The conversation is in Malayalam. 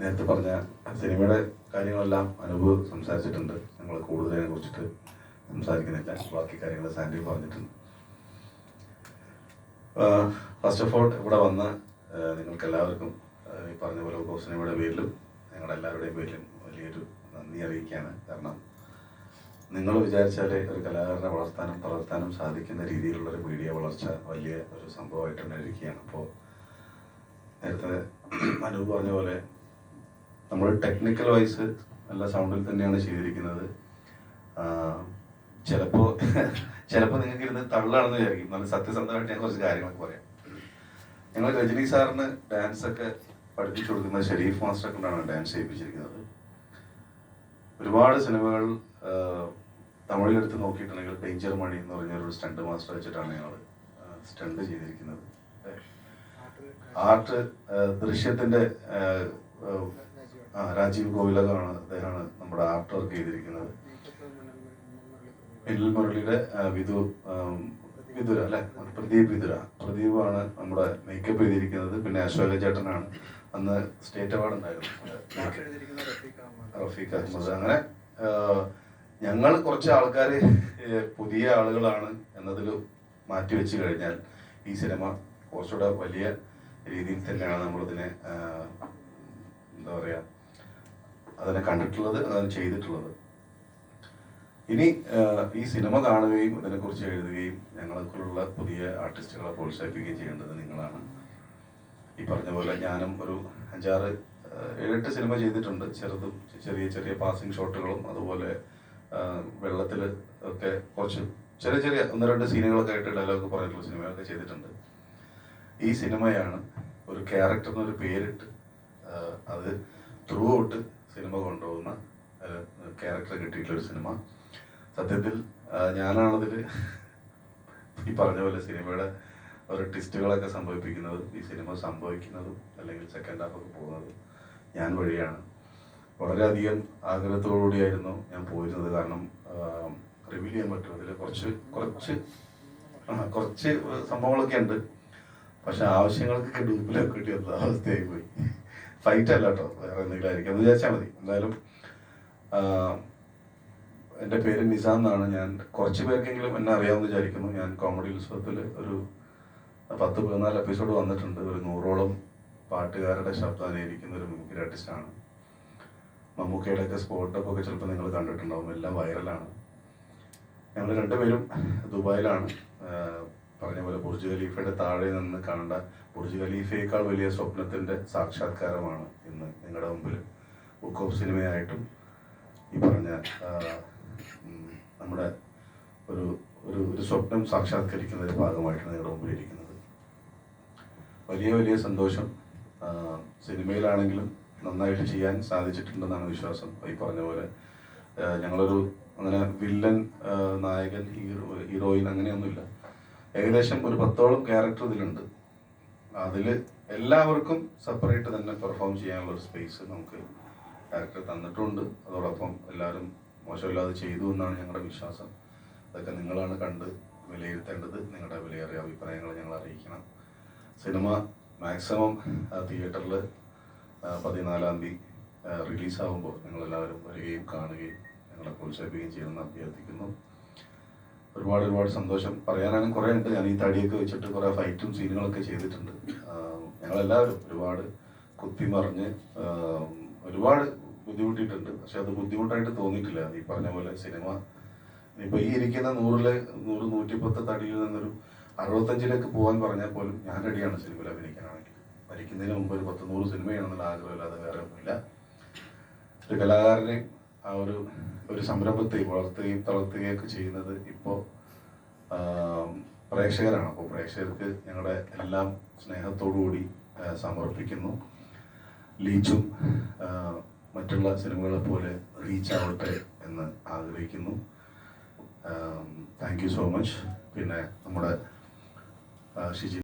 നേരത്തെ പറഞ്ഞ സിനിമയുടെ കാര്യങ്ങളെല്ലാം അനുഭവ് സംസാരിച്ചിട്ടുണ്ട്. ഞങ്ങൾ കൂടുതലതിനെ കുറിച്ചിട്ട് സംസാരിക്കുന്നില്ല. ബാക്കി കാര്യങ്ങൾ സാൻഡി പറഞ്ഞിട്ടുണ്ട്. ഫസ്റ്റ് ഓഫ് ഓൾ ഇവിടെ വന്ന് നിങ്ങൾക്ക് എല്ലാവർക്കും ഈ പറഞ്ഞ പോലെ ഓഫ് സിനിമയുടെ പേരിലും ഞങ്ങളുടെ എല്ലാവരുടെയും പേരിലും വലിയൊരു നന്ദി അറിയിക്കുകയാണ്. കാരണം നിങ്ങൾ വിചാരിച്ചാൽ ഒരു കലാകാരനെ വളർത്താനും വളർത്താനും സാധിക്കുന്ന രീതിയിലുള്ള ഒരു മീഡിയ വളർച്ച വലിയ ഒരു സംഭവമായിട്ട് തന്നെ ഇരിക്കുകയാണ് അപ്പോൾ നേരത്തെ അനു പറഞ്ഞ പോലെ നമ്മൾ ടെക്നിക്കൽ വൈസ് നല്ല സൗണ്ടിൽ തന്നെയാണ് ചെയ്തിരിക്കുന്നത്. ചിലപ്പോൾ ചിലപ്പോൾ നിങ്ങൾക്ക് ഇരുന്ന് തള്ളാണെന്ന് വിചാരിക്കും. നല്ല സത്യസന്ധമായിട്ട് ഞാൻ കുറച്ച് കാര്യങ്ങളൊക്കെ പറയാം. ഞങ്ങൾ രജനി സാറിന് ഡാൻസ് ഒക്കെ പഠിപ്പിച്ചു കൊടുക്കുന്ന ഷെരീഫ് മാസ്റ്റർ കൊണ്ടാണ് ഡാൻസ് ചെയ്യിപ്പിച്ചിരിക്കുന്നത്. ഒരുപാട് സിനിമകൾ തമിഴിലെടുത്ത് നോക്കിയിട്ടുണ്ടെങ്കിൽ ഡേഞ്ചർ മണി എന്ന് പറഞ്ഞൊരു സ്റ്റണ്ട് മാസ്റ്റർ വെച്ചിട്ടാണ് ഞങ്ങൾ സ്റ്റണ്ട് ചെയ്തിരിക്കുന്നത്. ആർട്ട് ദൃശ്യത്തിന്റെ രാജീവ് ഗോവിലകാണ് അദ്ദേഹമാണ് നമ്മുടെ ആർട്ട് വർക്ക് ചെയ്തിരിക്കുന്നത്. എൽ മുരളിയുടെ വിധു ആം, വിതുര അല്ലെ? പ്രദീപ് വിതുര പ്രദീപാണ് നമ്മുടെ മേക്കപ്പ് ചെയ്തിരിക്കുന്നത്. പിന്നെ അശോക ചേട്ടനാണ്. അന്ന് സ്റ്റേറ്റ് അവാർഡ് ഉണ്ടായിരുന്നു. റഫീഖ് അഹമ്മദ്. അങ്ങനെ ഞങ്ങൾ കുറച്ച് ആൾക്കാർ പുതിയ ആളുകളാണ് എന്നതിൽ മാറ്റി വെച്ച് കഴിഞ്ഞാൽ ഈ സിനിമ കുറച്ചുകൂടെ വലിയ രീതിയിൽ തന്നെയാണ് നമ്മളിതിനെ എന്താ പറയുക അതിനെ കണ്ടിട്ടുള്ളത് അതിനെ ചെയ്തിട്ടുള്ളത്. ഇനി ഈ സിനിമ കാണുകയും ഇതിനെക്കുറിച്ച് എഴുതുകയും ഞങ്ങളെക്കുള്ള പുതിയ ആർട്ടിസ്റ്റുകളെ പ്രോത്സാഹിപ്പിക്കുകയും ചെയ്യേണ്ടത് നിങ്ങളാണ്. ഈ പറഞ്ഞ പോലെ ഞാനും ഒരു അഞ്ചാറ് ഏഴെട്ട് സിനിമ ചെയ്തിട്ടുണ്ട്. ചെറുതും ചെറിയ ചെറിയ പാസിംഗ് ഷോട്ടുകളും അതുപോലെ വെള്ളത്തിൽ ഒക്കെ കുറച്ച് ചെറിയ ചെറിയ ഒന്ന് രണ്ട് സീനുകളൊക്കെ ആയിട്ട് ഡയലോഗ് പറഞ്ഞിട്ടുള്ള സിനിമയൊക്കെ ചെയ്തിട്ടുണ്ട്. ഈ സിനിമയാണ് ഒരു ക്യാരക്ടറിന് ഒരു പേരിട്ട് അത് ത്രൂ ഔട്ട് സിനിമ കൊണ്ടുപോകുന്ന ക്യാരക്ടർ കിട്ടിയിട്ടുള്ള ഒരു സിനിമ സത്യത്തിൽ ഞാനാണതിൽ ഈ പറഞ്ഞ പോലെ സിനിമയുടെ ഒരു ട്വിസ്റ്റുകളൊക്കെ സംഭവിപ്പിക്കുന്നതും ഈ സിനിമ സംഭവിക്കുന്നതും അല്ലെങ്കിൽ സെക്കൻഡ് ഹാഫ് ഒക്കെ പോകുന്നത് ഞാൻ വഴിയാണ്. വളരെയധികം ആഗ്രഹത്തോടുകൂടിയായിരുന്നു ഞാൻ പോയിരുന്നത്. കാരണം റിവീൽ ചെയ്യാൻ പറ്റും. അതിൽ കുറച്ച് കുറച്ച് കുറച്ച് സംഭവങ്ങളൊക്കെ ഉണ്ട്. പക്ഷെ ആവശ്യങ്ങൾക്കൊക്കെ ഡൂപ്പിലൊക്കെ കിട്ടിയ അവസ്ഥയായി പോയി ഫൈറ്റ് അല്ല കേട്ടോ വേറെ എന്തെങ്കിലും ആയിരിക്കും വിചാരിച്ചാൽ മതി. എന്തായാലും എന്റെ പേര് നിസാം എന്നാണ്. ഞാൻ കുറച്ച് പേർക്കെങ്കിലും എന്നെ അറിയാമെന്ന് വിചാരിക്കുന്നു. ഞാൻ കോമഡി ഉത്സവത്തിൽ ഒരു പത്ത് പതിനാല് എപ്പിസോഡ് വന്നിട്ടുണ്ട്. ഒരു നൂറോളം പാട്ടുകാരുടെ ശബ്ദം അനുകരിക്കുന്ന ഒരു മിമിക്രി ആർട്ടിസ്റ്റാണ് മമ്മൂക്കയുടെ ഒക്കെ സ്പോട്ടപ്പ് ഒക്കെ ചിലപ്പോൾ നിങ്ങൾ കണ്ടിട്ടുണ്ടാവും. എല്ലാം വൈറലാണ് ഞങ്ങൾ രണ്ടുപേരും ദുബായിലാണ്. പറഞ്ഞ പോലെ ബുർജ് ഖലീഫയുടെ താഴെ നിന്ന് കാണേണ്ട ബുർജ് ഖലീഫയേക്കാൾ വലിയ സ്വപ്നത്തിന്റെ സാക്ഷാത്കാരമാണ് ഇന്ന് നിങ്ങളുടെ മുമ്പിൽ. ബുക്ക് ഓഫ് സിനിമയായിട്ടും ഈ പറഞ്ഞ നമ്മുടെ ഒരു ഒരു ഒരു സ്വപ്നം ഒരു ഭാഗമായിട്ട് നിങ്ങളുടെ മുമ്പിൽ ഇരിക്കുന്നത്. വലിയ വലിയ സന്തോഷം. സിനിമയിലാണെങ്കിലും നന്നായിട്ട് ചെയ്യാൻ സാധിച്ചിട്ടുണ്ടെന്നാണ് വിശ്വാസം. ഈ പറഞ്ഞ പോലെ ഞങ്ങളൊരു അങ്ങനെ വില്ലൻ നായകൻ ഹീറോ ഹീറോയിൻ അങ്ങനെയൊന്നുമില്ല. ഏകദേശം ഒരു പത്തോളം ക്യാരക്ടർ ഇതിലുണ്ട്. അതിൽ എല്ലാവർക്കും സെപ്പറേറ്റ് തന്നെ പെർഫോം ചെയ്യാനുള്ള ഒരു സ്പേസ് നമുക്ക് ക്യാരക്ടർ തന്നിട്ടുണ്ട്. അതോടൊപ്പം എല്ലാവരും മോശമില്ലാതെ ചെയ്തു എന്നാണ് ഞങ്ങളുടെ വിശ്വാസം. അതൊക്കെ നിങ്ങളാണ് കണ്ട് വിലയിരുത്തേണ്ടത്. നിങ്ങളുടെ വിലയേറിയ അഭിപ്രായങ്ങൾ ഞങ്ങൾ അറിയിക്കണം. സിനിമ മാക്സിമം തിയേറ്ററിൽ പതിനാലാം തീയതി റിലീസാവുമ്പോൾ നിങ്ങളെല്ലാവരും വരികയും കാണുകയും ഞങ്ങളെ പ്രോത്സാഹിപ്പിക്കുകയും ചെയ്യുമെന്ന് അഭ്യർത്ഥിക്കുന്നു. ഒരുപാട് ഒരുപാട് സന്തോഷം. പറയാനാണ് കുറേ ഉണ്ട്. ഞാൻ ഈ തടിയൊക്കെ വെച്ചിട്ട് കുറേ ഫൈറ്റും സീനുകളൊക്കെ ചെയ്തിട്ടുണ്ട്. ഞങ്ങളെല്ലാവരും ഒരുപാട് കുത്തി മറിഞ്ഞ് ഒരുപാട് ബുദ്ധിമുട്ടിയിട്ടുണ്ട്. പക്ഷെ അത് ബുദ്ധിമുട്ടായിട്ട് തോന്നിയിട്ടില്ല. ഈ പറഞ്ഞ പോലെ സിനിമ ഇപ്പൊ ഈ ഇരിക്കുന്ന നൂറിലെ നൂറ് നൂറ്റിപ്പത്ത് തടിയിൽ നിന്നൊരു അറുപത്തഞ്ചിലേക്ക് പോകാൻ പറഞ്ഞാൽ പോലും ഞാൻ റെഡിയാണ് സിനിമയിൽ അഭിനയിക്കാനാണെങ്കിൽ. മരിക്കുന്നതിന് മുമ്പ് ഒരു പത്ത് നൂറ് സിനിമ ചെയ്യണമെന്നുള്ള ആഗ്രഹമില്ലാതെ വേറെ ഒന്നുമില്ല. ഒരു കലാകാരനെ ആ ഒരു ഒരു സംരംഭത്തെയും വളർത്തുകയും തളർത്തുകയും ഒക്കെ ചെയ്യുന്നത് ഇപ്പോൾ പ്രേക്ഷകരാണ്. അപ്പോൾ പ്രേക്ഷകർക്ക് ഞങ്ങളുടെ എല്ലാം സ്നേഹത്തോടുകൂടി കൂടി സമർപ്പിക്കുന്നു. ലീച്ചും മറ്റുള്ള സിനിമകളെ പോലെ റീച്ച് ആവട്ടെ എന്ന് ആഗ്രഹിക്കുന്നു. താങ്ക് യു സോ മച്ച് പിന്നെ നമ്മുടെ ഷിജി